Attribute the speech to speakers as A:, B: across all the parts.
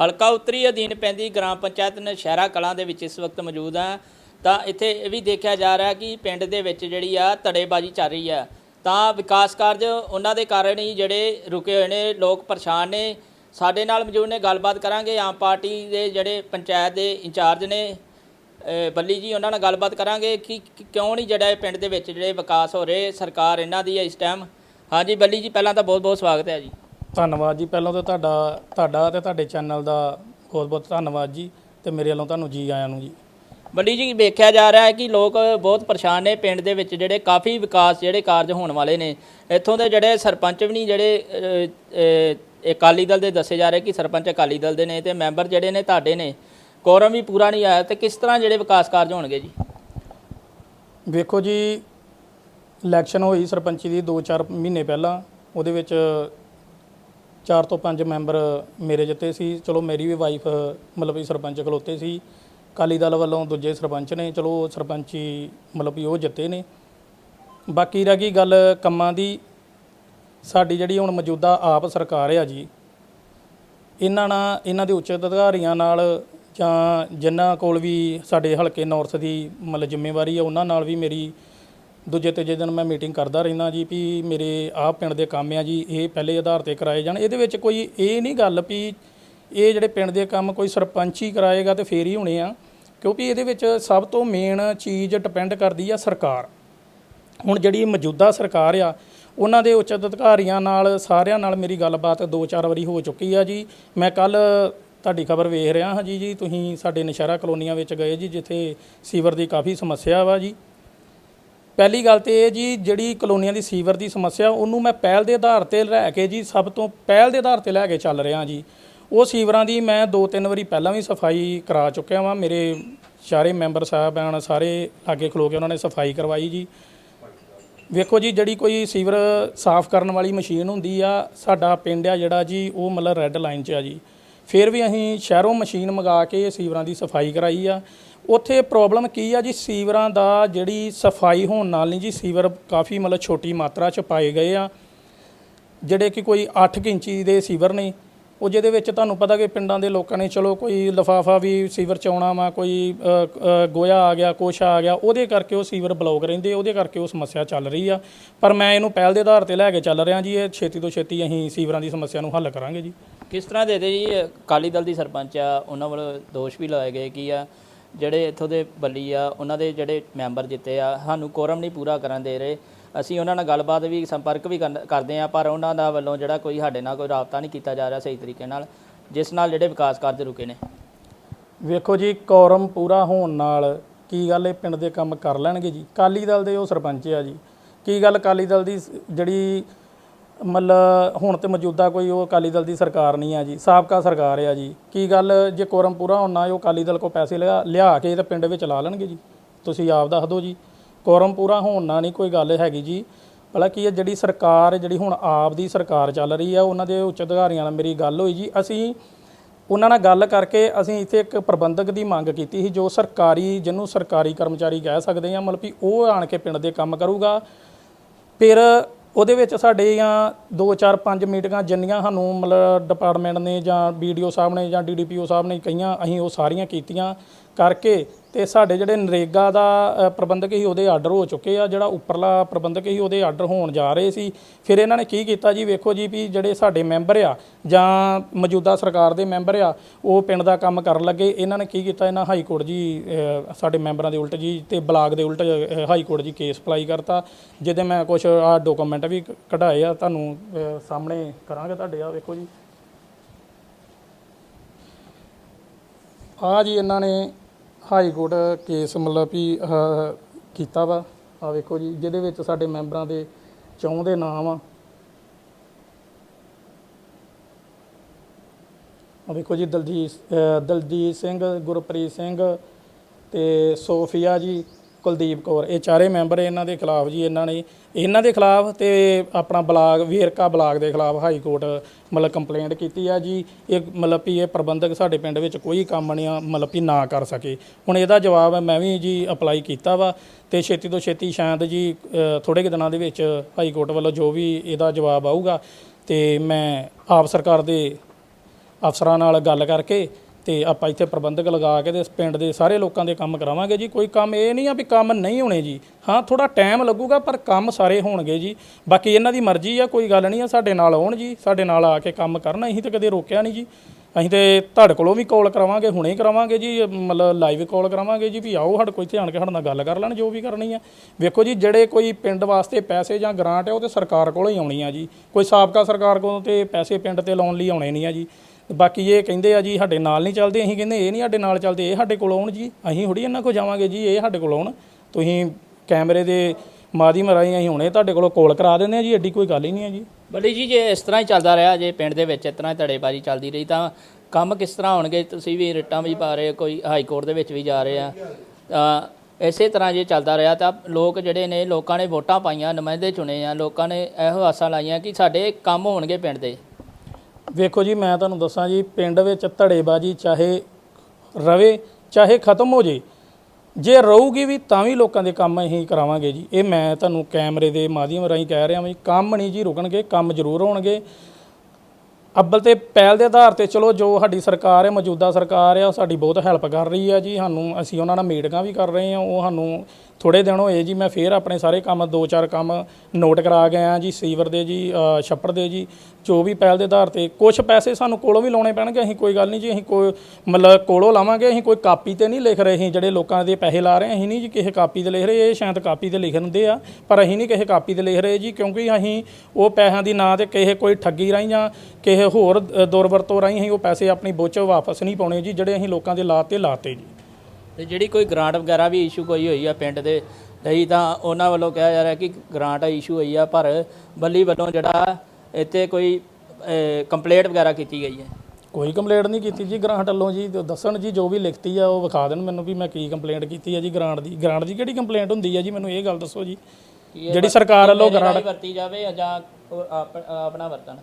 A: ਹਲਕਾ ਉੱਤਰੀ ਅਧੀਨ ਪੈਂਦੀ ਗ੍ਰਾਮ ਪੰਚਾਇਤ ਨਸ਼ਹਿਰਾ ਕਲਾਂ ਦੇ ਵਿੱਚ ਇਸ ਵਕਤ ਮੌਜੂਦ ਆ ਤਾਂ ਇੱਥੇ ਇਹ ਵੀ ਦੇਖਿਆ ਜਾ ਰਿਹਾ ਕਿ ਪਿੰਡ ਦੇ ਵਿੱਚ ਜਿਹੜੀ ਆ ਧੜੇਬਾਜ਼ੀ ਚੱਲ ਰਹੀ ਆ ਤਾਂ ਵਿਕਾਸ ਕਾਰਜ ਉਹਨਾਂ ਦੇ ਕਾਰਨ ਹੀ ਜਿਹੜੇ ਰੁਕੇ ਹੋਏ ਨੇ, ਲੋਕ ਪਰੇਸ਼ਾਨ ਨੇ। ਸਾਡੇ ਨਾਲ ਮੌਜੂਦ ਨੇ, ਗੱਲਬਾਤ ਕਰਾਂਗੇ। ਆਮ ਪਾਰਟੀ ਦੇ ਜਿਹੜੇ ਪੰਚਾਇਤ ਦੇ ਇੰਚਾਰਜ ਨੇ ਬੱਲੀ ਜੀ, ਉਹਨਾਂ ਨਾਲ ਗੱਲਬਾਤ ਕਰਾਂਗੇ ਕਿ ਕਿ ਕਿਉਂ ਨਹੀਂ ਜਿਹੜਾ ਇਹ ਪਿੰਡ ਦੇ ਵਿੱਚ ਜਿਹੜੇ ਵਿਕਾਸ ਹੋ ਰਹੇ, ਸਰਕਾਰ ਇਹਨਾਂ ਦੀ ਹੈ ਇਸ ਟਾਈਮ ਹਾਂਜੀ, ਬੱਲੀ ਜੀ, ਪਹਿਲਾਂ ਤਾਂ ਬਹੁਤ ਬਹੁਤ ਸਵਾਗਤ ਹੈ ਜੀ।
B: ਧੰਨਵਾਦ ਜੀ। ਪਹਿਲਾਂ ਤਾਂ ਤੁਹਾਡਾ ਤੁਹਾਡਾ ਤੇ ਤੁਹਾਡੇ ਚੈਨਲ ਦਾ ਬਹੁਤ ਬਹੁਤ ਧੰਨਵਾਦ ਜੀ ਤੇ ਮੇਰੇ ਵੱਲੋਂ ਤੁਹਾਨੂੰ ਜੀ ਆਇਆਂ ਨੂੰ ਜੀ।
A: ਬੱਲੀ ਜੀ ਵੇਖਿਆ ਜਾ ਰਿਹਾ ਹੈ ਕਿ ਲੋਕ ਬਹੁਤ ਪਰੇਸ਼ਾਨ ਨੇ ਪਿੰਡ ਦੇ ਵਿੱਚ ਜਿਹੜੇ ਕਾਫੀ ਵਿਕਾਸ ਜਿਹੜੇ ਕਾਰਜ ਹੋਣ ਵਾਲੇ ਨੇ। ਇੱਥੋਂ ਦੇ ਜਿਹੜੇ ਸਰਪੰਚ ਵੀ ਨਹੀਂ ਜਿਹੜੇ ਅਕਾਲੀ ਦਲ ਦੇ ਦੱਸੇ ਜਾ ਰਹੇ ਕਿ ਸਰਪੰਚ ਅਕਾਲੀ ਦਲ ਦੇ ਨੇ ਤੇ ਮੈਂਬਰ ਜਿਹੜੇ ਨੇ ਤੁਹਾਡੇ ਨੇ ਕੋਰਮ ਵੀ ਪੂਰਾ ਨਹੀਂ ਆਇਆ ਤੇ ਕਿਸ ਤਰ੍ਹਾਂ ਜਿਹੜੇ ਵਿਕਾਸ ਕਾਰਜ ਹੋਣਗੇ ਜੀ?
B: ਵੇਖੋ ਜੀ ਇਲੈਕਸ਼ਨ ਹੋਈ ਸਰਪੰਚੀ ਦੀ 2-4 ਮਹੀਨੇ ਪਹਿਲਾਂ ਉਹਦੇ ਵਿੱਚ ਚਾਰ ਤੋਂ ਪੰਜ ਮੈਂਬਰ ਮੇਰੇ ਜਿੱਤੇ ਸੀ। ਚਲੋ, ਮੇਰੀ ਵੀ ਵਾਈਫ ਮਤਲਬ ਵੀ ਸਰਪੰਚ ਖਲੋਤੇ ਸੀ। ਅਕਾਲੀ ਦਲ ਵੱਲੋਂ ਦੂਜੇ ਸਰਪੰਚ ਨੇ, ਚਲੋ ਸਰਪੰਚੀ ਮਤਲਬ ਵੀ ਉਹ ਜਿੱਤੇ ਨੇ। ਬਾਕੀ ਰਹਿ ਗਈ ਗੱਲ ਕੰਮਾਂ ਦੀ। ਸਾਡੀ ਜਿਹੜੀ ਹੁਣ ਮੌਜੂਦਾ ਆਪ ਸਰਕਾਰ ਆ ਜੀ, ਇਹਨਾਂ ਨਾਲ, ਇਹਨਾਂ ਦੇ ਉੱਚ ਅਧਿਕਾਰੀਆਂ ਨਾਲ ਜਾਂ ਜਿਨ੍ਹਾਂ ਕੋਲ ਵੀ ਸਾਡੇ ਹਲਕੇ ਨਾਰਥ ਦੀ ਮਤਲਬ ਜ਼ਿੰਮੇਵਾਰੀ ਆ, ਉਹਨਾਂ ਨਾਲ ਵੀ ਮੇਰੀ ਦੂਜੇ ਤੀਜੇ ਦਿਨ ਮੈਂ ਮੀਟਿੰਗ ਕਰਦਾ ਰਹਿੰਦਾ ਜੀ ਵੀ ਮੇਰੇ ਆਹ ਪਿੰਡ ਦੇ ਕੰਮ ਆ ਜੀ, ਇਹ ਪਹਿਲੇ ਆਧਾਰ ਤੇ ਕਰਾਏ ਜਾਣ। ਇਹਦੇ ਵਿੱਚ ਕੋਈ ਇਹ ਨਹੀਂ ਗੱਲ ਵੀ ਇਹ ਜਿਹੜੇ ਪਿੰਡ ਦੇ ਕੰਮ ਕੋਈ ਸਰਪੰਚ ਹੀ ਕਰਾਏਗਾ ਤੇ ਫੇਰ ਹੀ ਹੋਣੇ ਆ, ਕਿਉਂਕਿ ਇਹਦੇ ਵਿੱਚ ਸਭ ਤੋਂ ਮੇਨ ਚੀਜ਼ ਡਿਪੈਂਡ ਕਰਦੀ ਆ ਸਰਕਾਰ। ਹੁਣ ਜਿਹੜੀ ਮੌਜੂਦਾ ਸਰਕਾਰ ਆ, ਉਹਨਾਂ ਦੇ ਉੱਚ ਅਧਿਕਾਰੀਆਂ ਨਾਲ, ਸਾਰਿਆਂ ਨਾਲ ਮੇਰੀ ਗੱਲਬਾਤ ਦੋ ਚਾਰ ਵਾਰੀ ਹੋ ਚੁੱਕੀ ਆ ਜੀ। ਮੈਂ ਕੱਲ ਤੁਹਾਡੀ ਖਬਰ ਵੇਖ ਰਿਹਾ ਹਾਂ ਜੀ ਜੀ ਤੁਸੀਂ ਸਾਡੇ ਨਸ਼ਹਿਰਾ ਕਲੋਨੀਆਂ ਵਿੱਚ ਗਏ ਜੀ, ਜਿੱਥੇ ਸੀਵਰ ਦੀ ਕਾਫੀ ਸਮੱਸਿਆ ਵਾ ਜੀ। ਪਹਿਲੀ ਗੱਲ ਤੇ ਇਹ ਜੀ, ਜਿਹੜੀ ਕਲੋਨੀਆਂ ਦੀ ਸੀਵਰ ਦੀ ਸਮੱਸਿਆ, ਉਹਨੂੰ ਮੈਂ ਪਹਿਲ ਦੇ ਆਧਾਰ ਤੇ ਲੈ ਕੇ ਜੀ, ਸਭ ਤੋਂ ਪਹਿਲ ਦੇ ਆਧਾਰ ਤੇ ਲੈ ਕੇ ਚੱਲ ਰਿਹਾ ਜੀ। ਉਹ ਸੀਵਰਾਂ ਦੀ ਮੈਂ ਦੋ ਤਿੰਨ ਵਾਰੀ ਪਹਿਲਾਂ ਵੀ ਸਫ਼ਾਈ ਕਰਾ ਚੁੱਕਿਆ ਵਾਂ। ਮੇਰੇ ਸਾਰੇ ਮੈਂਬਰ ਸਾਹਿਬ ਸਾਹਿਬਾਨ ਸਾਰੇ ਲਾਗੇ ਖਲੋ ਕੇ ਉਹਨਾਂ ਨੇ ਸਫ਼ਾਈ ਕਰਵਾਈ ਜੀ। ਵੇਖੋ ਜੀ, ਜਿਹੜੀ ਕੋਈ ਸੀਵਰ ਸਾਫ਼ ਕਰਨ ਵਾਲੀ ਮਸ਼ੀਨ ਹੁੰਦੀ ਆ, ਸਾਡਾ ਪਿੰਡ ਆ ਜਿਹੜਾ ਜੀ, ਉਹ ਮਤਲਬ ਰੈੱਡ ਲਾਈਨ 'ਚ ਆ ਜੀ। ਫਿਰ ਵੀ ਅਸੀਂ ਸ਼ਹਿਰੋਂ ਮਸ਼ੀਨ ਮੰਗਾ ਕੇ ਸੀਵਰਾਂ ਦੀ ਸਫ਼ਾਈ ਕਰਾਈ ਆ। ਉੱਥੇ ਪ੍ਰੋਬਲਮ ਕੀ ਆ ਜੀ? ਸੀਵਰਾਂ ਦਾ ਜਿਹੜੀ ਸਫ਼ਾਈ ਹੋਣ ਨਾਲ ਨਹੀਂ ਜੀ, ਸੀਵਰ ਕਾਫੀ ਮਤਲਬ ਛੋਟੀ ਮਾਤਰਾ 'ਚ ਪਾਏ ਗਏ ਆ। ਜਿਹੜੇ ਕਿ ਕੋਈ 8 ਇੰਚੀ ਦੇ ਸੀਵਰ ਨੇ, ਉਹ ਜਿਹਦੇ ਵਿੱਚ ਤੁਹਾਨੂੰ ਪਤਾ ਕਿ ਪਿੰਡਾਂ ਦੇ ਲੋਕਾਂ ਨੇ ਚਲੋ ਕੋਈ ਲਫਾਫਾ ਵੀ ਸੀਵਰ ਚ ਆਉਣਾ ਵਾ, ਕੋਈ ਗੋਇਆ ਆ ਗਿਆ, ਕੁਛ ਆ ਗਿਆ, ਉਹਦੇ ਕਰਕੇ ਉਹ ਸੀਵਰ ਬਲੌਕ ਰਹਿੰਦੇ, ਉਹਦੇ ਕਰਕੇ ਉਹ ਸਮੱਸਿਆ ਚੱਲ ਰਹੀ ਆ। ਪਰ ਮੈਂ ਇਹਨੂੰ ਪਹਿਲ ਦੇ ਆਧਾਰ ਤੇ ਲੈ ਕੇ ਚੱਲ ਰਿਹਾ ਜੀ, ਇਹ ਛੇਤੀ ਤੋਂ ਛੇਤੀ ਅਸੀਂ ਸੀਵਰਾਂ ਦੀ ਸਮੱਸਿਆ ਨੂੰ ਹੱਲ ਕਰਾਂਗੇ ਜੀ।
A: ਕਿਸ ਤਰ੍ਹਾਂ ਦੇ ਦੇ ਜੀ ਅਕਾਲੀ ਦਲ ਦੀ ਸਰਪੰਚ ਆ, ਉਹਨਾਂ ਵੱਲੋਂ ਦੋਸ਼ ਵੀ ਲਾਏ ਗਏ ਕਿ ਆ? ਜਿਹੜੇ ਇੱਥੋਂ ਦੇ ਬੱਲੀ ਆ, ਉਹਨਾਂ ਦੇ ਜਿਹੜੇ ਮੈਂਬਰ ਜਿੱਤੇ ਆ, ਸਾਨੂੰ ਕੋਰਮ ਨਹੀਂ ਪੂਰਾ ਕਰਨ ਦੇ ਰਹੇ। ਅਸੀਂ ਉਹਨਾਂ ਨਾਲ ਗੱਲਬਾਤ ਵੀ, ਸੰਪਰਕ ਵੀ ਕਰਨ- ਕਰਦੇ ਆ ਪਰ ਉਹਨਾਂ ਦਾ ਵੱਲੋਂ ਜਿਹੜਾ ਕੋਈ ਸਾਡੇ ਨਾਲ ਕੋਈ ਰਾਬਤਾ ਨਹੀਂ ਕੀਤਾ ਜਾ ਰਿਹਾ ਸਹੀ ਤਰੀਕੇ ਨਾਲ, ਜਿਸ ਨਾਲ ਜਿਹੜੇ ਵਿਕਾਸ ਕਾਰਜ ਰੁਕੇ ਨੇ।
B: ਵੇਖੋ ਜੀ, ਕੋਰਮ ਪੂਰਾ ਹੋਣ ਨਾਲ ਕੀ ਗੱਲ ਇਹ ਪਿੰਡ ਦੇ ਕੰਮ ਕਰ ਲੈਣਗੇ ਜੀ? ਕਾਲੀ ਦਲ ਦੇ ਉਹ ਸਰਪੰਚ ਆ ਜੀ। ਕੀ ਗੱਲ ਕਾਲੀ ਦਲ ਦੀ ਜਿਹੜੀ ਮਤਲਬ ਹੁਣ ਤੇ ਮੌਜੂਦਾ ਕੋਈ ਉਹ ਅਕਾਲੀ ਦਲ ਦੀ ਸਰਕਾਰ ਨਹੀਂ ਆ ਜੀ, ਸਾਬਕਾ ਸਰਕਾਰ ਆ ਜੀ। ਕੀ ਗੱਲ ਜੇ ਕੋਰਮ ਪੂਰਾ ਹੋਣਾ, ਉਹ ਅਕਾਲੀ ਦਲ ਕੋ ਪੈਸੇ ਲਿਆ ਲਿਆ ਕੇ ਤਾਂ ਪਿੰਡ ਵਿੱਚ ਲਾ ਲੈਣਗੇ ਜੀ। ਤੁਸੀਂ ਆਪ ਦੱਸ ਦਿਓ ਜੀ। ਕੋਰਮ ਪੂਰਾ ਹੋਣ ਨਾਲ ਨਹੀਂ ਕੋਈ ਗੱਲ ਹੈਗੀ ਜੀ। ਭਲਾ ਕੀ ਹੈ ਜਿਹੜੀ ਸਰਕਾਰ, ਜਿਹੜੀ ਹੁਣ ਆਪ ਦੀ ਸਰਕਾਰ ਚੱਲ ਰਹੀ ਆ, ਉਹਨਾਂ ਦੇ ਉੱਚ ਅਧਿਕਾਰੀਆਂ ਨਾਲ ਮੇਰੀ ਗੱਲ ਹੋਈ ਜੀ। ਅਸੀਂ ਉਹਨਾਂ ਨਾਲ ਗੱਲ ਕਰਕੇ ਅਸੀਂ ਇੱਥੇ ਇੱਕ ਪ੍ਰਬੰਧਕ ਦੀ ਮੰਗ ਕੀਤੀ ਸੀ, ਜੋ ਸਰਕਾਰੀ, ਜਿਹਨੂੰ ਸਰਕਾਰੀ ਕਰਮਚਾਰੀ ਕਹਿ ਸਕਦੇ ਆ, ਮਤਲਬ ਵੀ ਉਹ ਆਣ ਕੇ ਪਿੰਡ ਦੇ ਕੰਮ ਕਰੂਗਾ। ਫਿਰ ਉਹਦੇ ਵਿੱਚ ਸਾਡੀਆਂ 2 4 5 ਮੀਟਿੰਗਾਂ ਜਿੰਨੀਆਂ ਸਾਨੂੰ ਮਤਲਬ ਡਿਪਾਰਟਮੈਂਟ ਨੇ ਜਾਂ ਵੀਡੀਓ ਸਾਹਿਬ ਨੇ ਜਾਂ ਡੀਡੀਪੀਓ ਸਾਹਿਬ ਨੇ ਕਈਆਂ ਅਸੀਂ ਉਹ ਸਾਰੀਆਂ ਕੀਤੀਆਂ ਕਰਕੇ ਤੇ ਸਾਡੇ ਜਿਹੜੇ ਨਰੇਗਾ ਦਾ ਅ, ਪ੍ਰਬੰਧਕ ਹੀ ਉਹਦੇ ਆਰਡਰ ਹੋ ਚੁੱਕੇ ਆ। ਜਿਹੜਾ ਉੱਪਰਲਾ ਪ੍ਰਬੰਧਕ ਹੀ ਉਹਦੇ ਆਰਡਰ ਹੋਣ ਜਾ ਰਹੇ ਸੀ। ਫਿਰ ਇਹਨਾਂ ਨੇ ਕੀ ਕੀਤਾ ਜੀ? ਵੇਖੋ ਜੀ ਵੀ ਜਿਹੜੇ ਸਾਡੇ ਮੈਂਬਰ ਆ ਜਾਂ ਮੌਜੂਦਾ ਸਰਕਾਰ ਦੇ ਮੈਂਬਰ ਆ ਉਹ ਪਿੰਡ ਦਾ ਕੰਮ ਕਰਨ ਲੱਗੇ। ਇਹਨਾਂ ਨੇ ਕੀ ਕੀਤਾ? ਇਹਨਾਂ ਹਾਈ ਕੋਰਟ ਜੀ ਅ, ਸਾਡੇ ਮੈਂਬਰਾਂ ਦੇ ਉਲਟ ਜੀ ਤੇ ਬਲਾਕ ਦੇ ਉਲਟ ਅ, ਹਾਈ ਕੋਰਟ ਜੀ ਕੇਸ ਅਪਲਾਈ ਕਰਤਾ ਜਿਹਦੇ ਮੈਂ ਕੁਝ ਆ ਡਾਕੂਮੈਂਟ ਵੀ ਕ- ਕਢਾਏ ਆ। ਤੁਹਾਨੂੰ ਅ, ਸਾਹਮਣੇ ਕਰਾਂਗੇ ਤੁਹਾਡੇ ਆ ਵੇਖੋ ਜੀ। ਆ ਜੀ ਇਹਨਾਂ ਨੇ ਹਾਈ ਕੋਰਟ ਕੇਸ ਮਤਲਬ ਵੀ ਆਹ ਕੀਤਾ ਵਾ। ਆ ਵੇਖੋ ਜੀ, ਜਿਹਦੇ ਵਿੱਚ ਸਾਡੇ ਮੈਂਬਰਾਂ ਦੇ ਚੌਂ ਦੇ ਨਾਮ ਆ। ਆ ਵੇਖੋ ਜੀ, ਦਲਜੀਤ, ਅਹ, ਦਲਜੀਤ ਸਿੰਘ, ਗੁਰਪ੍ਰੀਤ ਸਿੰਘ ਤੇ ਸੋਫੀਆ ਜੀ। ਕੁਲਦੀਪ ਕੌਰ, ਇਹ ਚਾਰੇ ਮੈਂਬਰ ਇਹਨਾਂ ਦੇ ਖਿਲਾਫ ਜੀ, ਇਹਨਾਂ ਨੇ, ਇਹਨਾਂ ਦੇ ਖਿਲਾਫ ਤੇ ਆਪਣਾ ਬਲਾਕ, ਵੇਰਕਾ ਬਲਾਕ ਦੇ ਖਿਲਾਫ ਹਾਈ ਕੋਰਟ ਮਤਲਬ ਕੰਪਲੇਂਟ ਕੀਤੀ ਆ ਜੀ। ਇਹ ਮਤਲਬ ਵੀ ਇਹ ਪ੍ਰਬੰਧਕ ਸਾਡੇ ਪਿੰਡ ਵਿੱਚ ਕੋਈ ਕੰਮ ਨਹੀਂ ਆ, ਮਤਲਬ ਵੀ ਨਾ ਕਰ ਸਕੇ। ਹੁਣ ਇਹਦਾ ਜਵਾਬ ਮੈਂ ਵੀ ਜੀ ਅਪਲਾਈ ਕੀਤਾ ਵਾ ਤੇ ਛੇਤੀ ਤੋਂ ਛੇਤੀ ਸ਼ਾਇਦ ਜੀ ਥੋੜੇ ਕੁ ਦਿਨਾਂ ਦੇ ਵਿੱਚ ਹਾਈ ਕੋਰਟ ਵੱਲੋਂ ਜੋ ਵੀ ਇਹਦਾ ਜਵਾਬ ਆਊਗਾ ਤੇ ਮੈਂ ਆਪ ਸਰਕਾਰ ਦੇ ਅਫਸਰਾਂ ਨਾਲ ਗੱਲ ਕਰਕੇ ਤੇ ਆਪਾਂ ਇੱਥੇ ਪ੍ਰਬੰਧਕ ਲਗਾ ਕੇ ਤੇ ਇਸ ਪਿੰਡ ਦੇ ਸਾਰੇ ਲੋਕਾਂ ਦੇ ਕੰਮ ਕਰਾਵਾਂਗੇ ਜੀ। ਕੋਈ ਕੰਮ ਇਹ ਨਹੀਂ ਆ ਵੀ ਕੰਮ ਨਹੀਂ ਹੋਣੇ ਜੀ। ਹਾਂ ਥੋੜਾ ਟਾਈਮ ਲੱਗੂਗਾ, ਪਰ ਕੰਮ ਸਾਰੇ ਹੋਣਗੇ ਜੀ। ਬਾਕੀ ਇਹਨਾਂ ਦੀ ਮਰਜ਼ੀ ਆ, ਕੋਈ ਗੱਲ ਨਹੀਂ ਆ, ਸਾਡੇ ਨਾਲ ਆਉਣ ਜੀ। ਸਾਡੇ ਨਾਲ ਆ ਕੇ ਕੰਮ ਕਰਨ, ਅਸੀਂ ਤਾਂ ਕਦੇ ਰੋਕਿਆ ਨਹੀਂ ਜੀ। ਅਸੀਂ ਤੇ ਤੁਹਾਡੇ ਕੋਲੋਂ ਵੀ ਕਾਲ ਕਰਾਵਾਂਗੇ, ਹੁਣੇ ਹੀ ਕਰਾਵਾਂਗੇ ਜੀ, ਮਤਲਬ ਲਾਈਵ ਕਾਲ ਕਰਾਵਾਂਗੇ ਜੀ ਵੀ ਆਓ ਸਾਡੇ ਕੋਈ ਧਿਆਨ ਕੇ ਸਾਡੇ ਨਾਲ ਗੱਲ ਕਰ ਲੈਣ, ਜੋ ਵੀ ਕਰਨੀ ਆ। ਵੇਖੋ ਜੀ, ਜਿਹੜੇ ਕੋਈ ਪਿੰਡ ਵਾਸਤੇ ਪੈਸੇ ਜਾਂ ਗ੍ਰਾਂਟ ਹੈ ਉਹ ਤੇ ਸਰਕਾਰ ਕੋਲੋਂ ਹੀ ਆਉਣੀ ਆ ਜੀ। ਕੋਈ ਸਾਬਕਾ ਸਰਕਾਰ ਕੋਲੋਂ ਤੇ ਪੈਸੇ ਪਿੰਡ ਤੇ ਲਾਉਣ ਲਈ ਆਉਣੇ ਨਹੀਂ ਆ ਜੀ। ਤੇ ਬਾਕੀ ਇਹ ਕਹਿੰਦੇ ਆ ਜੀ ਸਾਡੇ ਨਾਲ ਨਹੀਂ ਚੱਲਦੇ, ਅਸੀਂ ਕਹਿੰਦੇ ਇਹ ਨਹੀਂ ਸਾਡੇ ਨਾਲ ਚੱਲਦੇ, ਇਹ ਸਾਡੇ ਕੋਲ ਆਉਣ ਜੀ। ਅਸੀਂ ਹੁੜੀ ਇਹਨਾਂ ਕੋਲ ਜਾਵਾਂਗੇ ਜੀ, ਇਹ ਸਾਡੇ ਕੋਲ ਆਉਣ। ਤੁਸੀਂ ਕੈਮਰੇ ਦੇ ਮਾਧਿਅਮ ਰਾਹੀਂ ਅਸੀਂ ਹੁਣੇ ਤੁਹਾਡੇ ਕੋਲੋਂ ਕੋਲ ਕਰਾ ਦਿੰਦੇ ਆ ਜੀ, ਐਡੀ ਕੋਈ ਗੱਲ ਹੀ ਨਹੀਂ ਹੈ ਜੀ।
A: ਬੜੀ ਜੀ, ਜੇ ਇਸ ਤਰ੍ਹਾਂ ਹੀ ਚੱਲਦਾ ਰਿਹਾ, ਜੇ ਪਿੰਡ ਦੇ ਵਿੱਚ ਇਸ ਤਰ੍ਹਾਂ ਹੀ ਧੜੇਬਾਜ਼ੀ ਚੱਲਦੀ ਰਹੀ, ਤਾਂ ਕੰਮ ਕਿਸ ਤਰ੍ਹਾਂ ਹੋਣਗੇ? ਤੁਸੀਂ ਵੀ ਰਿਟਾਂ ਵੀ ਪਾ ਰਹੇ ਕੋਈ ਹਾਈ ਕੋਰਟ ਦੇ ਵਿੱਚ ਵੀ ਜਾ ਰਹੇ ਆ। ਤਾਂ ਇਸੇ ਤਰ੍ਹਾਂ ਜੇ ਚੱਲਦਾ ਰਿਹਾ, ਤਾਂ ਲੋਕ ਜਿਹੜੇ ਨੇ, ਲੋਕਾਂ ਨੇ ਵੋਟਾਂ ਪਾਈਆਂ, ਨੁਮਾਇੰਦੇ ਚੁਣੇ ਆ, ਲੋਕਾਂ ਨੇ ਇਹੋ ਆਸਾਂ ਲਾਈਆਂ ਕਿ ਸਾਡੇ ਕੰਮ ਹੋਣਗੇ ਪਿੰਡ ਦੇ।
B: ਵੇਖੋ ਜੀ, ਮੈਂ ਤੁਹਾਨੂੰ ਦੱਸਾਂ ਜੀ, ਪਿੰਡ ਵਿੱਚ ਧੜੇਬਾਜ਼ੀ ਚਾਹੇ ਰਵੇ, ਚਾਹੇ ਖਤਮ ਹੋ ਜੇ ਜੇ ਰਹੂਗੀ ਵੀ ਤਾਂ ਵੀ ਲੋਕਾਂ ਦੇ ਕੰਮ ਅਸੀਂ ਕਰਾਵਾਂਗੇ ਜੀ। ਇਹ ਮੈਂ ਤੁਹਾਨੂੰ ਕੈਮਰੇ ਦੇ ਮਾਧਿਅਮ ਰਾਹੀਂ ਕਹਿ ਰਿਹਾ ਹਾਂ ਜੀ, ਕੰਮ ਨਹੀਂ ਜੀ ਰੁਕਣਗੇ, ਕੰਮ ਜ਼ਰੂਰ ਹੋਣਗੇ। ਅੱਬਲ ਤੇ ਪਹਿਲ ਦੇ ਆਧਾਰ ਤੇ ਚਲੋ, ਜੋ ਸਾਡੀ ਸਰਕਾਰ ਹੈ, ਮੌਜੂਦਾ ਸਰਕਾਰ ਹੈ, ਉਹ ਸਾਡੀ ਬਹੁਤ ਹੈਲਪ ਕਰ ਰਹੀ ਹੈ ਜੀ। ਸਾਨੂੰ, ਅਸੀਂ ਉਹਨਾਂ ਨਾਲ ਮੀਟਿੰਗਾਂ ਵੀ ਕਰ ਰਹੇ ਹਾਂ, ਉਹ ਸਾਨੂੰ ਥੋੜੇ ਦਿਨ ਹੋਏ ਜੀ ਮੈਂ ਫੇਰ ਆਪਣੇ ਸਾਰੇ ਕੰਮ ਦੋ ਚਾਰ ਕੰਮ ਨੋਟ ਕਰਾ ਗਿਆ ਹਾਂ ਜੀ ਸੀਵਰ ਦੇ ਜੀ ਅ, ਛੱਪੜ ਦੇ ਜੀ ਜੋ ਵੀ ਪਹਿਲ ਦੇ ਆਧਾਰ ਤੇ। ਕੁਝ ਪੈਸੇ ਸਾਨੂੰ ਕੋਲੋਂ ਵੀ ਲਾਉਣੇ ਪੈਣਗੇ ਅਸੀਂ ਕੋਈ ਗੱਲ ਨਹੀਂ ਜੀ ਅਸੀਂ ਕੋਈ ਮਤਲਬ ਕੋਲੋਂ ਲਾਵਾਂਗੇ ਅਸੀਂ ਕੋਈ ਕਾਪੀ ਤੇ ਨਹੀਂ ਲਿਖ ਰਹੇ ਅਸੀਂ ਜਿਹੜੇ ਲੋਕਾਂ ਦੇ ਪੈਸੇ ਲਾ ਰਹੇ ਹਾਂ, ਅਸੀਂ ਨਹੀਂ ਜੀ ਕਿਸੇ ਕਾਪੀ ਤੇ ਲਿਖ ਰਹੇ ਇਹ ਸ਼ਾਇਦ ਕਾਪੀ ਤੇ ਲਿਖ ਦਿੰਦੇ ਆ ਪਰ ਅਸੀਂ ਨਹੀਂ ਕਿਸੇ ਕਾਪੀ ਤੇ ਲਿਖ ਰਹੇ ਜੀ ਕਿਉਂਕਿ ਅਸੀਂ ਉਹ ਪੈਸਿਆਂ ਦੀ ਨਾਂ ਤੇ ਕਿਸੇ ਕੋਈ ਠੱਗੀ ਰਾਹੀਂ ਜਾਂ ਕਿਸੇ ਹੋਰ ਅ, ਦੁਰਵਰਤੋਂ ਰਾਹੀਂ ਅਸੀਂ ਉਹ ਪੈਸੇ ਆਪਣੀ ਬੋਚ ਵਾਪਸ ਨਹੀਂ ਪਾਉਣੇ ਜੀ ਜਿਹੜੇ ਅਸੀਂ ਲੋਕਾਂ ਦੇ ਲਾਤੇ ਲਾਤੇ ਜੀ।
A: ਤੇ ਜਿਹੜੀ ਕੋਈ ਗ੍ਰਾਂਟ ਵਗੈਰਾ ਵੀ ਇਸ਼ੂ ਕੋਈ ਹੋਈ ਆ ਪਿੰਡ ਦੇ ਲਈ ਤਾਂ ਉਹਨਾਂ ਵੱਲੋਂ ਕਿਹਾ ਜਾ ਰਿਹਾ ਕਿ ਗ੍ਰਾਂਟ ਇਸ਼ੂ ਹੋਈ ਆ ਪਰ ਬੱਲੀ ਵੱਲੋਂ ਜਿਹੜਾ ਇੱਥੇ ਕੋਈ ਕੰਪਲੇਂਟ ਵਗੈਰਾ ਕੀਤੀ ਗਈ ਹੈ।
B: ਕੋਈ ਕੰਪਲੇਂਟ ਨਹੀਂ ਕੀਤੀ ਜੀ ਗ੍ਰਾਂਟ ਵੱਲੋਂ ਜੀ ਦੱਸਣ ਜੀ ਜੋ ਵੀ ਲਿਖਤੀ ਆ ਉਹ ਵਿਖਾ ਦੇਣ ਮੈਨੂੰ ਵੀ ਮੈਂ ਕੀ ਕੰਪਲੇਂਟ ਕੀਤੀ ਆ ਜੀ ਗ੍ਰਾਂਟ ਦੀ। ਗ੍ਰਾਂਟ ਦੀ ਕਿਹੜੀ ਕੰਪਲੇਂਟ ਹੁੰਦੀ ਆ ਜੀ ਮੈਨੂੰ ਇਹ ਗੱਲ ਦੱਸੋ ਜੀ। ਜਿਹੜੀ ਸਰਕਾਰ ਵੱਲੋਂ ਗ੍ਰਾਂਟ
A: ਵਰਤੀ ਜਾਵੇ ਜਾਂ ਆਪਣਾ ਵਰਤਣ?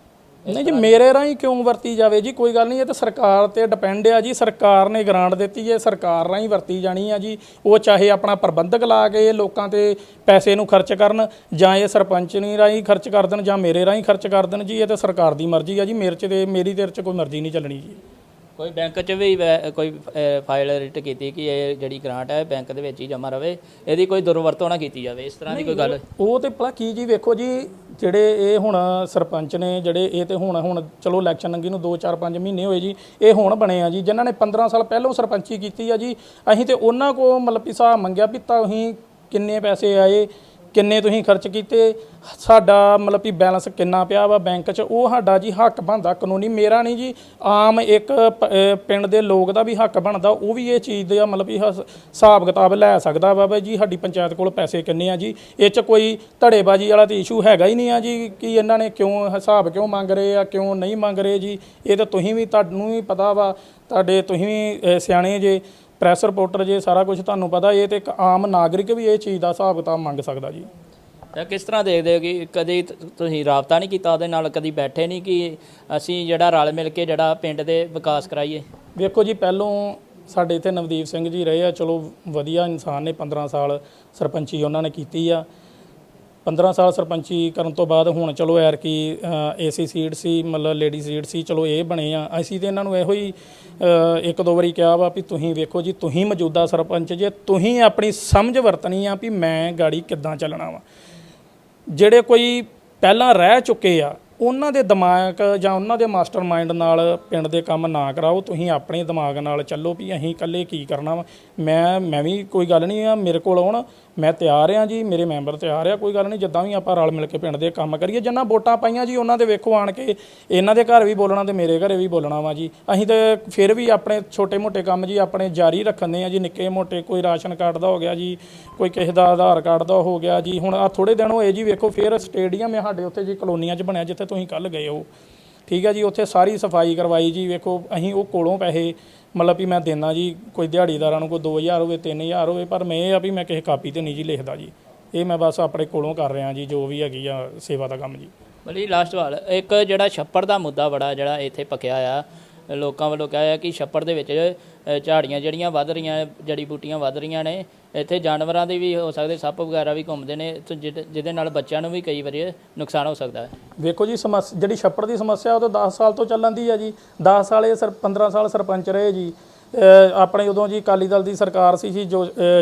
B: ਨਹੀਂ ਜੀ, ਮੇਰੇ ਰਾਹੀਂ ਕਿਉਂ ਵਰਤੀ ਜਾਵੇ ਜੀ? ਕੋਈ ਗੱਲ ਨਹੀਂ, ਇਹ ਤਾਂ ਸਰਕਾਰ ਤੇ ਡਿਪੈਂਡ ਆ ਜੀ। ਸਰਕਾਰ ਨੇ ਗ੍ਰਾਂਟ ਦਿੱਤੀ ਹੈ, ਸਰਕਾਰ ਰਾਹੀਂ ਵਰਤੀ ਜਾਣੀ ਆ ਜੀ। ਉਹ ਚਾਹੇ ਆਪਣਾ ਪ੍ਰਬੰਧਕ ਲਾ ਕੇ ਲੋਕਾਂ ਤੇ ਪੈਸੇ ਨੂੰ ਖਰਚ ਕਰਨ, ਜਾਂ ਇਹ ਸਰਪੰਚ ਰਾਹੀਂ ਖਰਚ ਕਰ ਦੇਣ, ਜਾਂ ਮੇਰੇ ਰਾਹੀਂ ਖਰਚ ਕਰ ਦੇਣ ਜੀ, ਇਹ ਤਾਂ ਸਰਕਾਰ ਦੀ ਮਰਜ਼ੀ ਆ ਜੀ। ਮੇਰੇ 'ਚ ਤੇ, ਮੇਰੀ ਤੇਰੇ 'ਚ ਕੋਈ ਮਰਜ਼ੀ ਨਹੀਂ ਚੱਲਣੀ ਜੀ।
A: ਕੋਈ ਬੈਂਕ 'ਚ ਵੀ ਵੈ- ਕੋਈ ਫਾਈਲ ਰਿਟ ਕੀਤੀ ਕਿ ਇਹ ਜਿਹੜੀ ਗ੍ਰਾਂਟ ਹੈ ਬੈਂਕ ਦੇ ਵਿੱਚ ਹੀ ਜਮ੍ਹਾਂ ਰਵੇ। ਇਹਦੀ ਕੋਈ ਦੁਰਵਰਤੋਂ ਨਾ ਕੀਤੀ ਜਾਵੇ। ਇਸ ਤਰ੍ਹਾਂ ਦੀ ਕੋਈ ਗੱਲ
B: ਉਹ ਤੇ ਭਲਾ ਕੀ ਜੀ ਵੇਖੋ ਜੀ ਜਿਹੜੇ ਇਹ ਹੁਣ ਸਰਪੰਚ ਨੇ ਜਿਹੜੇ ਇਹ ਤੇ ਹੁਣ ਹੁਣ ਚਲੋ ਇਲੈਕਸ਼ਨ ਲੰਗੀ ਨੂੰ 2 4 5 ਮਹੀਨੇ ਹੋਏ ਜੀ ਇਹ ਹੁਣ ਬਣੇ ਆ ਜੀ ਜਿਨ੍ਹਾਂ ਨੇ 15 ਸਾਲ ਪਹਿਲਾਂ ਸਰਪੰਚੀ ਕੀਤੀ ਆ ਜੀ। ਅਸੀਂ ਤੇ ਉਹਨਾਂ ਕੋ ਮਤਲਬ ਵੀ ਹਿਸਾਬ ਮੰਗਿਆ ਵੀ ਤੁਸੀਂ ਕਿੰਨੇ ਪੈਸੇ ਆਏ। ਕਿੰਨੇ ਤੁਸੀਂ ਖਰਚ ਕੀਤੇ? ਸਾਡਾ ਮਤਲਬ ਵੀ ਬੈਲੈਂਸ ਕਿੰਨਾ ਪਿਆ ਵਾ ਬੈਂਕ 'ਚ? ਉਹ ਸਾਡਾ ਜੀ ਹੱਕ ਬਣਦਾ ਕਾਨੂੰਨੀ ਮੇਰਾ ਨਹੀਂ ਜੀ ਆਮ ਇੱਕ ਪ- ਅਹ ਪਿੰਡ ਦੇ ਲੋਕ ਦਾ ਵੀ ਹੱਕ ਬਣਦਾ ਉਹ ਵੀ ਇਹ ਚੀਜ਼ ਦਾ ਮਤਲਬ ਵੀ ਹਸ- ਹਿਸਾਬ ਕਿਤਾਬ ਲੈ ਸਕਦਾ ਵਾ ਬਈ ਜੀ ਸਾਡੀ ਪੰਚਾਇਤ ਕੋਲ ਪੈਸੇ ਕਿੰਨੇ ਆ ਜੀ? ਇਹ 'ਚ ਕੋਈ ਧੜੇਬਾਜ਼ੀ ਵਾਲਾ ਤੇ ਇਸ਼ੂ ਹੈਗਾ ਹੀ ਨਹੀਂ ਆ ਜੀ ਕਿ ਇਹਨਾਂ ਨੇ ਕਿਉਂ ਹਿਸਾਬ ਕਿਉਂ ਮੰਗ ਰਹੇ ਆ ਕਿਉਂ ਨਹੀਂ ਮੰਗ ਰਹੇ ਜੀ? ਇਹ ਤਾਂ ਤੁਸੀਂ ਵੀ ਤੁਹਾਨੂੰ ਵੀ ਪਤਾ ਵਾ ਤੁਹਾਡੇ ਤੁਸੀਂ ਵੀ ਅਹ, ਸਿਆਣੇ ਜੇ। ਪ੍ਰੈਸ ਰਿਪੋਰਟਰ ਜੇ ਸਾਰਾ ਕੁਝ ਤੁਹਾਨੂੰ ਪਤਾ ਇਹ ਤੇ ਇੱਕ ਆਮ ਨਾਗਰਿਕ ਵੀ ਇਹ ਚੀਜ਼ ਦਾ ਹਿਸਾਬ ਕਿਤਾਬ ਮੰਗ ਸਕਦਾ ਜੀ।
A: ਤਾਂ ਕਿਸ ਤਰ੍ਹਾਂ ਦੇਖਦੇ ਹੋ ਕਿ ਕਦੀ ਤੁਸੀਂ ਰਾਬਤਾ ਨਹੀਂ ਕੀਤਾ ਉਹਦੇ ਨਾਲ ਕਦੀ ਬੈਠੇ ਨਹੀਂ ਕਿ ਅਸੀਂ ਜਿਹੜਾ ਰਲ ਮਿਲ ਕੇ ਜਿਹੜਾ ਪਿੰਡ ਦੇ ਵਿਕਾਸ ਕਰਾਈਏ?
B: ਵੇਖੋ ਜੀ ਪਹਿਲੋਂ ਸਾਡੇ ਇੱਥੇ ਨਵਦੀਪ ਸਿੰਘ ਜੀ ਰਹੇ ਆ ਚਲੋ ਵਧੀਆ ਇਨਸਾਨ ਨੇ 15 ਸਾਲ ਸਰਪੰਚੀ ਉਹਨਾਂ ਨੇ ਕੀਤੀ ਆ। 15 ਸਾਲ ਸਰਪੰਚੀ ਕਰਨ ਤੋਂ ਬਾਅਦ ਹੁਣ ਚਲੋ ਐਰ ਕੀ ਏਸੀ ਸੀਟ ਸੀ, ਮਤਲਬ ਲੇਡੀ ਸੀਟ ਸੀ, ਚਲੋ ਇਹ ਬਣੇ ਆ। ਅਸੀਂ ਤੇ ਇਹਨਾਂ ਨੂੰ ਇਹੋ ਹੀ ਇੱਕ ਦੋ ਵਾਰੀ ਕਿਹਾ ਵਾ ਵੀ ਤੁਸੀਂ ਵੇਖੋ ਜੀ, ਤੁਸੀਂ ਮੌਜੂਦਾ ਸਰਪੰਚ ਜੇ, ਤੁਸੀਂ ਆਪਣੀ ਸਮਝ ਵਰਤਣੀ ਆ ਵੀ ਮੈਂ ਗਾੜੀ ਕਿੱਦਾਂ ਚੱਲਣਾ ਵਾ। ਜਿਹੜੇ ਕੋਈ ਪਹਿਲਾਂ ਰਹਿ ਚੁੱਕੇ ਆ ਉਹਨਾਂ ਦੇ ਦਿਮਾਗ ਜਾਂ ਉਹਨਾਂ ਦੇ ਮਾਸਟਰਮਾਈਂਡ ਨਾਲ ਪਿੰਡ ਦੇ ਕੰਮ ਨਾ ਕਰਾਓ, ਤੁਸੀਂ ਆਪਣੇ ਦਿਮਾਗ ਨਾਲ ਚੱਲੋ ਵੀ ਅਸੀਂ ਇਕੱਲੇ ਕੀ ਕਰਨਾ ਵਾ। ਮੈਂ ਮੈਂ ਵੀ ਕੋਈ ਗੱਲ ਨਹੀਂ ਆ, ਮੇਰੇ ਕੋਲ ਆਉਣ, ਮੈਂ ਤਿਆਰ ਆ ਜੀ, ਮੇਰੇ ਮੈਂਬਰ ਤਿਆਰ ਆ, ਕੋਈ ਗੱਲ ਨਹੀਂ, ਜਿੱਦਾਂ ਵੀ ਆਪਾਂ ਰਲ ਮਿਲ ਕੇ ਪਿੰਡ ਦੇ ਕੰਮ ਕਰੀਏ, ਜਿੰਨਾ ਵੋਟਾਂ ਪਾਈਆਂ ਜੀ, ਉਹਨਾਂ ਦੇ ਵੇਖੋ ਆਣ ਕੇ, ਇਹਨਾਂ ਦੇ ਘਰ ਵੀ ਬੋਲਣਾ ਤੇ ਮੇਰੇ ਘਰੇ ਵੀ ਬੋਲਣਾ ਵਾ ਜੀ। ਅਸੀਂ ਤੇ ਫਿਰ ਵੀ ਆਪਣੇ ਛੋਟੇ-ਮੋਟੇ ਕੰਮ ਜੀ, ਆਪਣੇ ਜਾਰੀ ਰੱਖਣੇ ਆ ਜੀ, ਨਿੱਕੇ ਮੋਟੇ, ਕੋਈ ਰਾਸ਼ਨ ਕਾਰਡ ਦਾ ਹੋ ਗਿਆ ਜੀ, ਕੋਈ ਕਿਸੇ ਦਾ ਆਧਾਰ ਕਾਰਡ ਦਾ ਹੋ ਗਿਆ ਜੀ। ਹੁਣ ਆ ਥੋੜੇ ਦਿਨ ਹੋਏ ਜੀ, ਵੇਖੋ ਫਿਰ ਸਟੇਡੀਅਮ ਹੈ ਸਾਡੇ, ਉੱਥੇ ਜੀ ਕਲੋਨੀਆਂ 'ਚ ਬਣਿਆ, ਜਿੱਥੇ ਤੁਸੀਂ ਕੱਲ ਗਏ ਹੋ ਠੀਕ ਹੈ ਜੀ, ਉੱਥੇ ਸਾਰੀ ਸਫ਼ਾਈ ਕਰਵਾਈ ਜੀ। ਵੇਖੋ, ਅਸੀਂ ਉਹ ਕੋਲੋਂ ਪੈਸੇ ਮਤਲਬ ਵੀ ਮੈਂ ਦੇਣਾ ਜੀ, ਕੋਈ ਦਿਹਾੜੀਦਾਰਾਂ ਨੂੰ ਕੋਈ 2000 ਹੋਵੇ 3000 ਹੋਵੇ, ਪਰ ਮੈਂ ਇਹ ਆ ਵੀ ਮੈਂ ਕਿਸੇ ਕਾਪੀ ਤੇ ਨਹੀਂ ਜੀ ਲਿਖਦਾ ਜੀ। ਇਹ ਮੈਂ ਬਸ ਆਪਣੇ ਕੋਲੋਂ ਕਰ ਰਿਹਾ ਜੀ, ਜੋ ਵੀ ਹੈਗੀ ਆ ਸੇਵਾ ਦਾ ਕੰਮ ਜੀ।
A: ਬਲੀ ਲਾਸਟ ਸਵਾਲ, ਇੱਕ ਜਿਹੜਾ ਛੱਪੜ ਦਾ ਮੁੱਦਾ ਬੜਾ ਜਿਹੜਾ ਇੱਥੇ ਪਕਿਆ ਆ ਲੋਕਾਂ ਵੱਲੋਂ ਕਿਹਾ ਹੈ ਕਿ ਛੱਪੜ ਦੇ ਵਿੱਚ ਝਾੜੀਆਂ ਜਿਹੜੀਆਂ ਵੱਧ ਰਹੀਆਂ, ਜੜੀ ਬੂਟੀਆਂ ਵੱਧ ਰਹੀਆਂ ਨੇ, ਇੱਥੇ ਜਾਨਵਰਾਂ ਦੇ ਵੀ ਹੋ ਸਕਦੇ, ਸੱਪ ਵਗੈਰਾ ਵੀ ਘੁੰਮਦੇ ਨੇ, ਤੇ ਜਿਹਦੇ ਜਿਹਦੇ ਨਾਲ ਬੱਚਿਆਂ ਨੂੰ ਵੀ ਕਈ ਵਾਰੀ ਨੁਕਸਾਨ ਹੋ ਸਕਦਾ ਹੈ।
B: ਵੇਖੋ ਜੀ, ਸਮੱਸ, ਜਿਹੜੀ ਛੱਪੜ ਦੀ ਸਮੱਸਿਆ ਉਹ ਤਾਂ 10 ਸਾਲ ਤੋਂ ਚੱਲਣ ਦੀ ਹੈ ਜੀ। 10 ਸਾਲ ਇਹ ਸਰ 15 ਸਾਲ ਸਰਪੰਚ ਰਹੇ ਜੀ। ਆਪਣੇ ਉਦੋਂ ਜੀ ਅਕਾਲੀ ਦਲ ਦੀ ਸਰਕਾਰ ਸੀ ਜੀ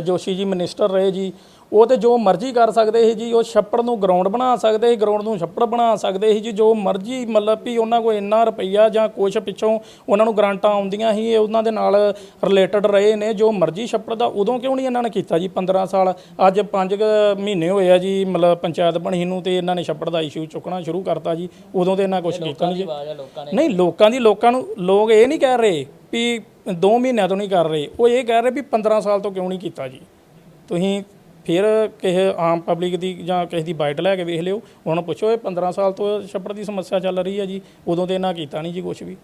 B: ਜੋਸ਼ੀ ਜੀ ਮਿਨਿਸਟਰ ਰਹੇ ਜੀ ਉਹ ਤੇ ਜੋ ਮਰਜ਼ੀ ਕਰ ਸਕਦੇ ਸੀ ਜੀ ਉਹ ਛੱਪੜ ਨੂੰ ਗਰਾਊਂਡ ਬਣਾ ਸਕਦੇ ਸੀ ਗਰਾਊਂਡ ਨੂੰ ਛੱਪੜ ਬਣਾ ਸਕਦੇ ਸੀ ਜੀ ਜੋ ਮਰਜ਼ੀ ਮਤਲਬ ਵੀ ਉਹਨਾਂ ਕੋਲ ਇੰਨਾ ਰੁਪਈਆ ਜਾਂ ਕੁਛ ਪਿੱਛੋਂ ਉਹਨਾਂ ਨੂੰ ਗਰਾਂਟਾਂ ਆਉਂਦੀਆਂ ਸੀ ਇਹ ਉਹਨਾਂ ਦੇ ਨਾਲ ਰਿਲੇਟਡ ਰਹੇ ਨੇ ਜੋ ਮਰਜ਼ੀ ਛੱਪੜ ਦਾ ਉਦੋਂ ਕਿਉਂ ਨਹੀਂ ਇਹਨਾਂ ਨੇ ਕੀਤਾ ਜੀ 15 ਸਾਲ ਅੱਜ 5 ਮਹੀਨੇ ਹੋਏ ਆ ਜੀ ਮਤਲਬ ਪੰਚਾਇਤ ਬਣੀ ਨੂੰ ਤੇ ਇਹਨਾਂ ਨੇ ਛੱਪੜ ਦਾ ਇਸ਼ੂ ਚੁੱਕਣਾ ਸ਼ੁਰੂ ਕਰਤਾ ਜੀ ਉਦੋਂ ਤੇ ਇਹਨਾਂ ਕੁਛ ਕੀਤਾ ਨਹੀਂ
A: ਲੋਕਾਂ
B: ਦੀ ਲੋਕਾਂ ਨੂੰ ਲੋਕ ਇਹ ਨਹੀਂ ਕਹਿ ਰਹੇ ਵੀ 2 ਮਹੀਨਿਆਂ ਤੋਂ ਨਹੀਂ ਕਰ ਰਹੇ। ਉਹ ਇਹ ਕਹਿ ਰਹੇ ਵੀ 15 ਸਾਲ ਤੋਂ ਕਿਉਂ ਨਹੀਂ ਕੀਤਾ ਜੀ? ਤੁਸੀਂ ਫਿਰ ਕਿਸੇ ਆਮ ਪਬਲਿਕ ਦੀ ਜਾਂ ਕਿਸੇ ਦੀ ਬਾਈਟ ਲੈ ਕੇ ਵੇਖ ਲਿਓ। ਉਹਨਾਂ ਨੂੰ ਪੁੱਛੋ ਇਹ 15 ਸਾਲ ਤੋਂ ਛੱਪੜ ਦੀ ਸਮੱਸਿਆ ਚੱਲ ਰਹੀ ਹੈ ਜੀ। ਉਦੋਂ ਤੇ ਇਹਨਾਂ ਕੀਤਾ ਨਹੀਂ ਜੀ ਕੁਝ ਵੀ।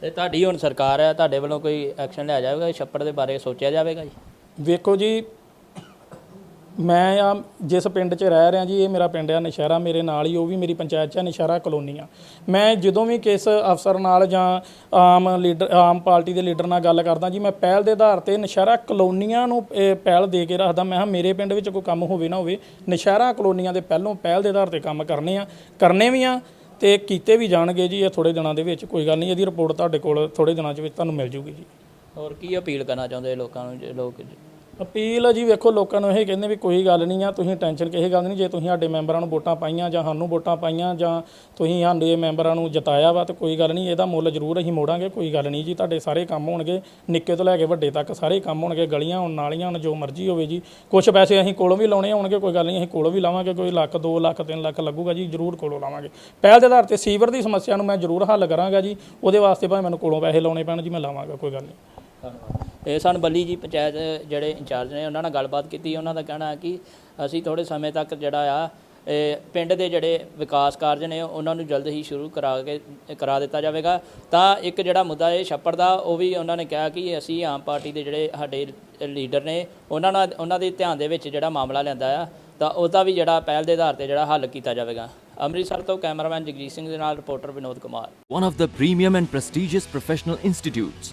A: ਤੇ ਤੁਹਾਡੀ ਹੁਣ ਸਰਕਾਰ ਹੈ ਤੁਹਾਡੇ ਵੱਲੋਂ ਕੋਈ ਐਕਸ਼ਨ ਲਿਆ ਜਾਵੇਗਾ? ਛੱਪੜ ਦੇ ਬਾਰੇ ਸੋਚਿਆ ਜਾਵੇਗਾ ਜੀ?
B: ਵੇਖੋ ਜੀ ਮੈਂ ਆ ਜਿਸ ਪਿੰਡ 'ਚ ਰਹਿ ਰਿਹਾ ਜੀ, ਇਹ ਮੇਰਾ ਪਿੰਡ ਆ, ਨਸ਼ਹਿਰਾ ਮੇਰੇ ਨਾਲ ਹੀ, ਉਹ ਵੀ ਮੇਰੀ ਪੰਚਾਇਤ 'ਚ ਆ, ਨਸ਼ਹਿਰਾ ਕਲੋਨੀ ਆ। ਮੈਂ ਜਦੋਂ ਵੀ ਕਿਸ ਅਫਸਰ ਨਾਲ ਜਾਂ ਆਮ ਲੀਡਰ, ਆਮ ਪਾਰਟੀ ਦੇ ਲੀਡਰ ਨਾਲ ਗੱਲ ਕਰਦਾ ਜੀ, ਮੈਂ ਪਹਿਲ ਦੇ ਆਧਾਰ ਤੇ ਨਸ਼ਹਿਰਾ ਕਲੋਨੀਆਂ ਨੂੰ ਪਹਿਲ ਦੇ ਕੇ ਰੱਖਦਾ, ਮੈਂ ਹਾਂ ਮੇਰੇ ਪਿੰਡ ਵਿੱਚ ਕੋਈ ਕੰਮ ਹੋਵੇ ਨਾ ਹੋਵੇ, ਨਸ਼ਹਿਰਾ ਕਲੋਨੀਆਂ ਦੇ ਪਹਿਲੋਂ ਪਹਿਲ ਦੇ ਆਧਾਰ ਤੇ ਕੰਮ ਕਰਨੇ ਆ, ਕਰਨੇ ਵੀ ਆ ਤੇ ਕੀਤੇ ਵੀ ਜਾਣਗੇ ਜੀ, ਇਹ ਥੋੜੇ ਦਿਨਾਂ ਦੇ ਵਿੱਚ, ਕੋਈ ਗੱਲ ਨਹੀਂ, ਇਹਦੀ ਰਿਪੋਰਟ ਤੁਹਾਡੇ ਕੋਲ ਥੋੜੇ ਦਿਨਾਂ 'ਚ ਵਿੱਚ ਤੁਹਾਨੂੰ ਮਿਲ ਜੂਗੀ ਜੀ।
A: ਹੋਰ ਕੀ ਅਪੀਲ ਕਰਨਾ ਚਾਹੁੰਦੇ ਲੋਕਾਂ ਨੂੰ, ਜੇ ਲੋਕ
B: ਅਪੀਲ ਜੀ, ਵੇਖੋ ਲੋਕਾਂ ਨੂੰ ਇਹ ਕਹਿੰਦੇ ਵੀ ਕੋਈ ਗੱਲ ਨਹੀਂ ਆ, ਤੁਸੀਂ ਟੈਨਸ਼ਨ ਕਿਸੇ ਗੱਲ ਨਹੀਂ, ਜੇ ਤੁਸੀਂ ਸਾਡੇ ਮੈਂਬਰਾਂ ਨੂੰ ਵੋਟਾਂ ਪਾਈਆਂ ਜਾਂ ਸਾਨੂੰ ਵੋਟਾਂ ਪਾਈਆਂ ਜਾਂ ਤੁਸੀਂ ਸਾਡੇ ਮੈਂਬਰਾਂ ਨੂੰ ਜਿਤਾਇਆ ਵਾ, ਤਾਂ ਕੋਈ ਗੱਲ ਨਹੀਂ, ਇਹਦਾ ਮੁੱਲ ਜ਼ਰੂਰ ਅਸੀਂ ਮੋੜਾਂਗੇ, ਕੋਈ ਗੱਲ ਨਹੀਂ ਜੀ, ਤੁਹਾਡੇ ਸਾਰੇ ਕੰਮ ਹੋਣਗੇ, ਨਿੱਕੇ ਤੋਂ ਲੈ ਕੇ ਵੱਡੇ ਤੱਕ ਸਾਰੇ ਕੰਮ ਹੋਣਗੇ, ਗਲੀਆਂ ਹੋਣ, ਨਾਲੀਆਂ ਹੋਣ, ਜੋ ਮਰਜ਼ੀ ਹੋਵੇ ਜੀ ਕੁਝ ਪੈਸੇ ਅਸੀਂ ਕੋਲੋਂ ਵੀ ਲਾਉਣੇ ਹੋਣਗੇ, ਕੋਈ ਗੱਲ ਨਹੀਂ, ਅਸੀਂ ਕੋਲੋਂ ਵੀ ਲਾਵਾਂਗੇ, ਕੋਈ ਲੱਖ 2 ਲੱਖ 3 ਲੱਖ ਲੱਗੂਗਾ ਜੀ, ਜ਼ਰੂਰ ਕੋਲੋਂ ਲਾਵਾਂਗੇ। ਪਹਿਲ ਦੇ ਆਧਾਰ ਤੇ ਸੀਵਰ ਦੀ ਸਮੱਸਿਆ ਨੂੰ ਮੈਂ ਜ਼ਰੂਰ ਹੱਲ ਕਰਾਂਗਾ ਜੀ, ਉਹਦੇ ਵਾਸਤੇ ਭਾਵੇਂ ਮੈਨੂੰ ਕੋਲੋਂ ਪੈਸੇ ਲਾਉਣੇ ਪੈਣ ਜੀ, ਮੈਂ ਲਾਵਾਂਗਾ, ਕੋਈ ਗੱਲ ਨਹੀਂ।
A: ਧੰਨਵਾਦ। ਇਹ ਸਨ ਬੱਲੀ ਜੀ ਪੰਚਾਇਤ ਜਿਹੜੇ ਇੰਚਾਰਜ ਨੇ, ਉਹਨਾਂ ਨਾਲ ਗੱਲਬਾਤ ਕੀਤੀ, ਉਹਨਾਂ ਦਾ ਕਹਿਣਾ ਹੈ ਕਿ ਅਸੀਂ ਥੋੜੇ ਸਮੇਂ ਤੱਕ ਜਿਹੜਾ ਆ, ਇਹ ਪਿੰਡ ਦੇ ਜਿਹੜੇ ਵਿਕਾਸ ਕਾਰਜ ਨੇ, ਉਹਨਾਂ ਨੂੰ ਜਲਦ ਹੀ ਸ਼ੁਰੂ ਕਰਾ ਕੇ, ਕਰਾ ਦਿੱਤਾ ਜਾਵੇਗਾ। ਤਾਂ ਇੱਕ ਜਿਹੜਾ ਮੁੱਦਾ ਹੈ ਛੱਪੜ ਦਾ, ਉਹ ਵੀ ਉਹਨਾਂ ਨੇ ਕਿਹਾ ਕਿ ਅਸੀਂ ਆਮ ਪਾਰਟੀ ਦੇ ਜਿਹੜੇ ਸਾਡੇ ਲੀਡਰ ਨੇ, ਉਹਨਾਂ ਨਾਲ, ਉਹਨਾਂ ਦੇ ਧਿਆਨ ਦੇ ਵਿੱਚ ਜਿਹੜਾ ਮਾਮਲਾ ਲੈਂਦਾ ਆ, ਤਾਂ ਉਹਦਾ ਵੀ ਜਿਹੜਾ ਪਹਿਲ ਦੇ ਆਧਾਰ ਤੇ ਜਿਹੜਾ ਹੱਲ ਕੀਤਾ ਜਾਵੇਗਾ। ਅੰਮ੍ਰਿਤਸਰ ਤੋਂ ਕੈਮਰਾਮੈਨ ਜਗਜੀਤ ਸਿੰਘ ਦੇ ਨਾਲ reporter Vinod Kumar.
C: One of the premium and prestigious professional institutes